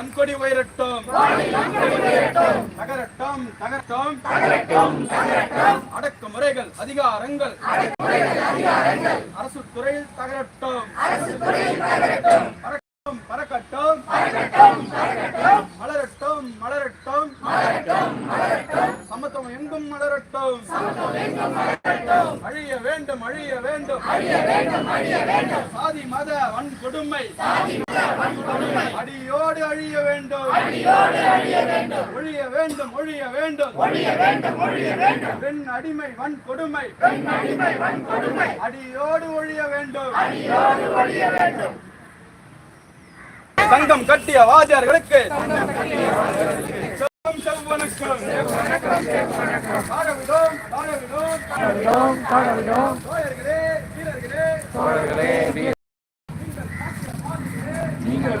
நன்கொடி உயரட்டும். தகரட்டும் தகரட்டும். அடக்குமுறைகள் அதிகாரங்கள். அரசு துறையில் தகரட்டும். அழிய வேண்டும் அழிய வேண்டும். சாதி மத வன்கொடுமை. அடியோடு அழிய வேண்டும். ஒழிய வேண்டும் ஒழிய வேண்டும். பெண் அடிமை வன்கொடுமை. அடியோடு ஒழிய வேண்டும். சங்கம் கட்டிய வணக்கம் செல்வம் செவ்வனுக்கும் தோழர்களே வீரர்களே தோழர்களே நீங்கள்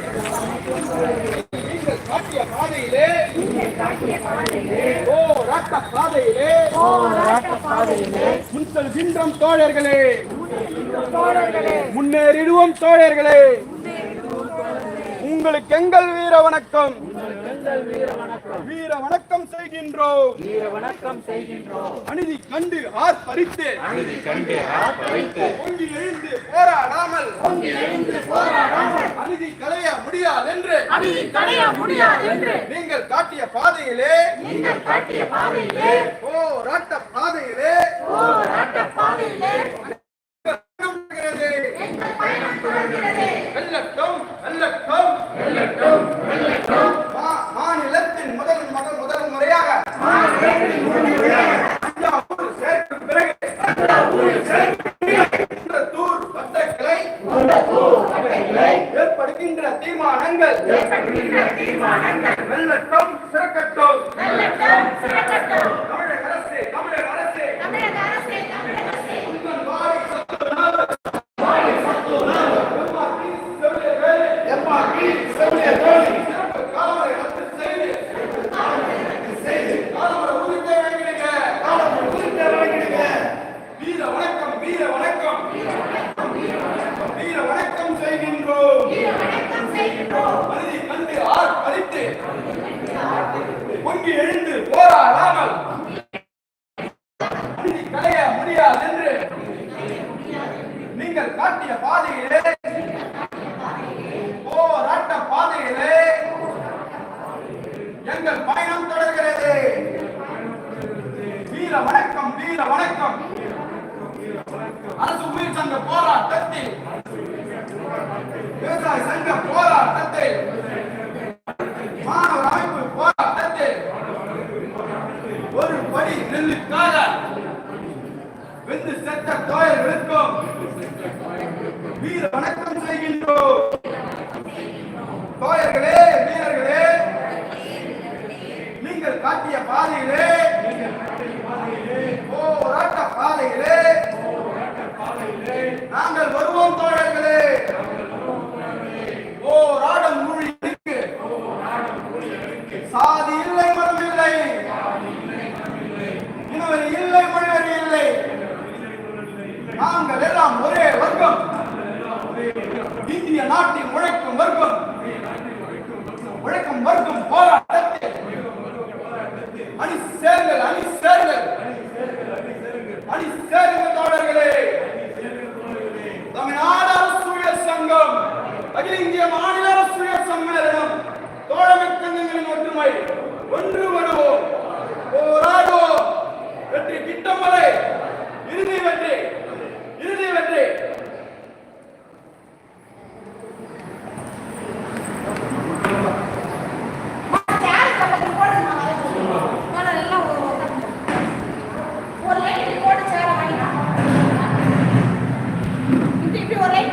பாதையிலே. ஓ ராட்ட பாதையிலே. முன்செல்கின்றோம் தோழர்களே. முன்னேறிடுவோம் தோழர்களே. உங்களுக்கு எங்கள் வீர வணக்கம். வீர வணக்கம் செய்கின்றோம். வீர வணக்கம் செய்கின்றோம். அநீதி கண்டு ஆர்ப்பரித்து அநீதி கண்டு ஆர்ப்பரித்து பொங்கி எழுந்து போராடாமல். அநீதி களைய முடியாதென்று. அநீதி தடைய முடியாது என்று நீங்கள் காட்டிய பாதையிலே நீங்கள் காட்டிய பாதையிலே போராட்ட பாதையிலே ஏற்படுகின்ற தீர்மானங்கள். வெல்லட்டும் சிறக்கட்டும். தமிழக அரசு தமிழக அரசு உங்கள் வாரி எம்ஆர்பி செவிலியர் வேலை சிறப்பு காலமுறை ரத்து செய்து காலமுறை உரிமை வழங்கிடுங்க காலமுறை உரிமை வழங்கிடுங்க வீர வணக்கம் வீர வணக்கம் வீர வணக்கம் செய்கின்றோம் மனிதை கண்டு ஆர்ப்பரித்து பொங்கி எழுந்து போராடாமல். கலைய முடியாது என்று நீங்கள் காட்டிய பாதையிலே போராட்ட பாதையிலே எங்கள் பயணம் தொடர்கிறது. வீர வணக்கம் வீர வணக்கம். அரசு உயிர் சங்க போராட்டம். வெந்து செத்த தோயர்களுக்கும் வீர வணக்கம் செய்கின்றோம் தோழர்களே வீரர்களே நீங்கள் காட்டிய பாதையிலே போராட்ட பாதையிலே நாங்கள் வருவோம் தோழர் Série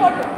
போட்டோம்